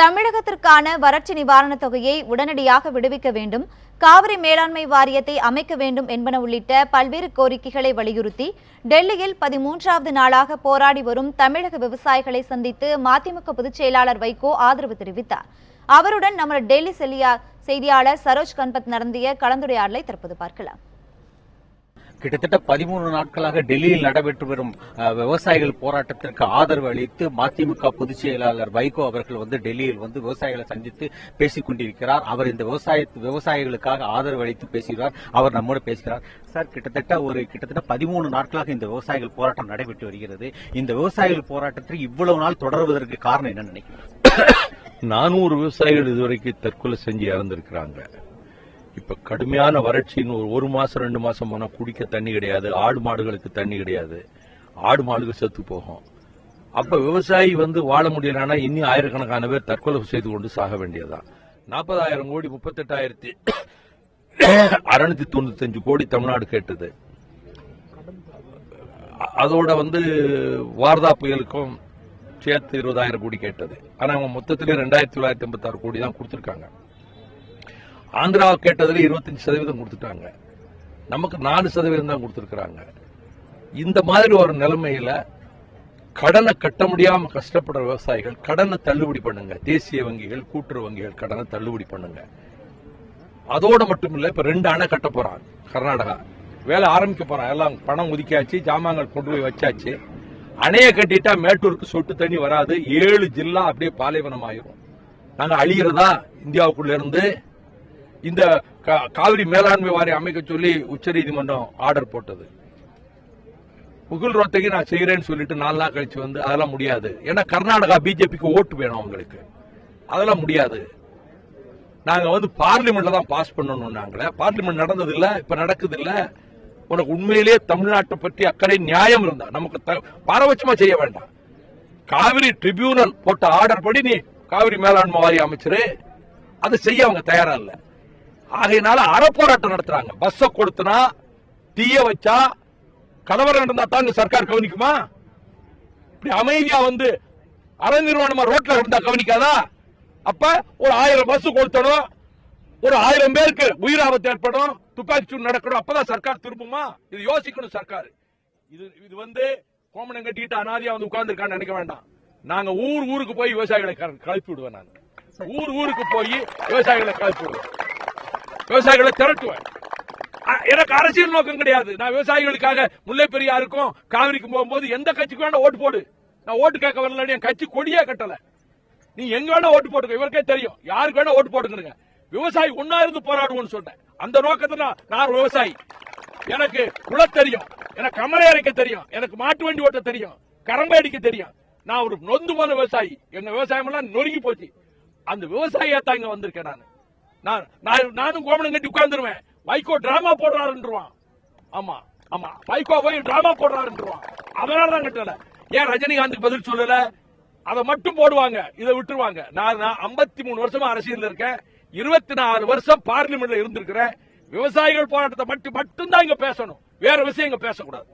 தமிழகத்திற்கான வறட்சி நிவாரணத் தொகையை உடனடியாக விடுவிக்க வேண்டும் காவிரி மேலாண்மை வாரியத்தை அமைக்க வேண்டும் என்பன உள்ளிட்ட பல்வேறு கோரிக்கைகளை வலியுறுத்தி டெல்லியில் பதிமூன்றாவது நாளாக போராடி வரும் தமிழக விவசாயிகளை சந்தித்து மதிமுக பொதுச் செயலாளர் வைகோ ஆதரவு தெரிவித்தார். அவருடன் நமது டெல்லி செல்லியா செய்தியாளர் சரோஜ் கன்பத் நடந்திய கலந்துரையாடலை தற்போது பார்க்கலாம். கிட்டத்தட்ட பதிமூணு நாட்களாக டெல்லியில் நடைபெற்று வரும் விவசாயிகள் போராட்டத்திற்கு ஆதரவு அளித்து மதிமுக பொதுச் செயலாளர் வைகோ அவர்கள் வந்து டெல்லியில் வந்து விவசாயிகளை சந்தித்து பேசிக் கொண்டிருக்கிறார். அவர் இந்த விவசாய விவசாயிகளுக்காக ஆதரவு அளித்து பேசுகிறார். அவர் நம்மோடு பேசுகிறார். சார் கிட்டத்தட்ட ஒரு கிட்டத்தட்ட பதிமூணு நாட்களாக இந்த விவசாயிகள் போராட்டம் நடைபெற்று வருகிறது. இந்த விவசாயிகள் போராட்டத்திற்கு இவ்வளவு நாள் தொடர்வதற்கு காரணம் என்ன நினைக்கிறேன் நானூறு விவசாயிகள் இதுவரைக்கும் தற்கொலை செஞ்சு இறந்திருக்கிறாங்க. இப்ப கடுமையான வறட்சின்னு ஒரு ஒரு மாசம் ரெண்டு மாசம் போனா குடிக்க தண்ணி கிடையாது. ஆடு மாடுகளுக்கு தண்ணி கிடையாது. ஆடு மாடுகள் செத்து போகும். அப்ப விவசாயி வந்து வாழ முடியலன்னா இன்னும் ஆயிரக்கணக்கான பேர் தற்கொலை செய்து கொண்டு சாக வேண்டியதுதான். நாற்பதாயிரம் கோடி முப்பத்தெட்டாயிரத்தி அறுநூத்தி தொண்ணூத்தஞ்சு கோடி தமிழ்நாடு கேட்டது. அதோட வந்து வார்தா புயலுக்கும் சேர்த்து இருபதாயிரம் கோடி கேட்டது. ஆனா அவங்க மொத்தத்திலே ரெண்டாயிரத்தி தொள்ளாயிரத்தி ஐம்பத்தாறு ஆறு கோடி தான் கொடுத்திருக்காங்க. ஆந்திரா கேட்டதில் இருபத்தஞ்சு சதவீதம் கொடுத்துட்டாங்க. நமக்கு நாலு சதவீதம் தான் கொடுத்துருக்குறாங்க. இந்த மாதிரி ஒரு நிலைமையில கடனை கட்ட முடியாம கஷ்டப்படுற விவசாயிகள் கடனை தள்ளுபடி பண்ணுங்க. தேசிய வங்கிகள் கூட்டுறவு வங்கிகள் கடனை தள்ளுபடி பண்ணுங்க. அதோட மட்டும் இல்ல இப்ப ரெண்டு அணை கட்ட போறான் கர்நாடகா. வேலை ஆரம்பிக்க போறான் எல்லாம் பணம் ஒதுக்கியாச்சு ஜாமான்கள் கொண்டு போய் வச்சாச்சு. அணையை கட்டிட்டா மேட்டூருக்கு சொட்டு தண்ணி வராது. ஏழு ஜில்லா அப்படியே பாலைவனம் ஆயிரும் நாங்க அழிகிறதா இந்தியாவுக்குள்ள இருந்து இந்த கா- காவிரி மேலாண்மை வாரியம் அமைக்க சொல்லி உச்சநீதிமன்றம் ஆர்டர் போட்டது. முகுல் ரோத்தகி நான் செய்கிறேன்னு சொல்லிட்டு நாலு நாள் கழிச்சு வந்து அதெல்லாம் முடியாது. ஏன்னா கர்நாடகா பிஜேபிக்கு ஓட்டு வேணும் அவங்களுக்கு. அதெல்லாம் முடியாது. நாங்கள் வந்து பார்லிமெண்ட்ல தான் பாஸ் பண்ணணும் நாங்களே. பார்லிமெண்ட் நடந்தது இல்லை இப்போ நடக்குது இல்லை உனக்கு உண்மையிலேயே தமிழ்நாட்டை பற்றி அக்கறை நியாயம் இருந்தா. நமக்கு த- பாரபட்சமா செய்ய வேண்டாம். காவிரி ட்ரிபியூனல் போட்ட ஆர்டர் படி நீ காவிரி மேலாண்மை வாரிய அமைச்சரு. அதை செய்ய அவங்க தயாரா இல்லை. ஆகையினால அறப்போராட்டம் நடத்துறாங்க. பஸ்ஸ கொடுத்தனா தீய வச்சா கலவரம் நடந்தா தான் சர்க்கார் கவனிக்குமா? இப்படி அமைதியா வந்து அரை நிறுவனமா ரோட்ல இருந்தா கவனிக்காதா? அப்ப ஒரு ஆயிரம் பஸ் கொடுத்தணும் ஒரு ஆயிரம் பேருக்கு உயிர் ஆபத்து ஏற்படும் துப்பாக்கி சூடு நடக்கணும் அப்பதான் சர்க்கார் திரும்புமா? இது யோசிக்கணும் சர்க்கார். இது இது வந்து கோமணம் கட்டிட்டு அனாதியா வந்து உட்கார்ந்துருக்கான்னு நினைக்க வேண்டாம். நாங்க ஊர் ஊருக்கு போய் விவசாயிகளை கலப்பி விடுவேன் நான். ஊர் ஊருக்கு போய் விவசாயிகளை கலப்பி விடுவேன். விவசாயிகளை திரட்டுவேன். எனக்கு அரசியல் நோக்கம் கிடையாது. நான் விவசாயிகளுக்காக முல்லை பெரியாருக்கும் காவிரிக்கும் போகும்போது எந்த கட்சிக்கு வேணா ஓட்டு போடு. நான் ஓட்டு கேட்க வரல என் கட்சி கொடியே கட்டல. நீ எங்க வேணா ஓட்டு போட்டுக்க இவருக்கே தெரியும். யாருக்கு வேணா ஓட்டு போட்டுக்கிறங்க விவசாயி ஒன்னா இருந்து போராடுவோம்னு சொன்னேன் அந்த நோக்கத்துல நான் ஒரு விவசாயி. எனக்கு குல தெரியும். எனக்கு கமரை அரைக்க தெரியும். எனக்கு மாட்டு வண்டி ஓட்ட தெரியும். கரம்பை அடிக்க தெரியும். நான் ஒரு நொந்து போன விவசாயி. எங்க விவசாயம் எல்லாம் நொறுங்கி போச்சு. அந்த விவசாயியா தான் இங்க வந்திருக்கேன் நான். நான் நான் நானும் கோமணம் கட்டி உட்கார்ந்துருவேன். வைகோ டிராமா போடுறாருன்றான் ஆமா ஆமா. வைகோ போய் டிராமா போடுறாருன்றான் அதனால தான் கட்டல. ஏன் ரஜினிகாந்த் பதில் சொல்லல? அதை மட்டும் போடுவாங்க. இதை விட்டுருவாங்க. நான் நான் 53 மூணு வருஷமா அரசியல் இருக்கேன். இருபத்தி நாலு வருஷம் பார்லிமெண்ட்ல இருந்திருக்கிறேன். விவசாயிகள் போராட்டத்தை மட்டும் மட்டும்தான் இங்க பேசணும். வேற விஷயம் இங்க பேசக்கூடாது.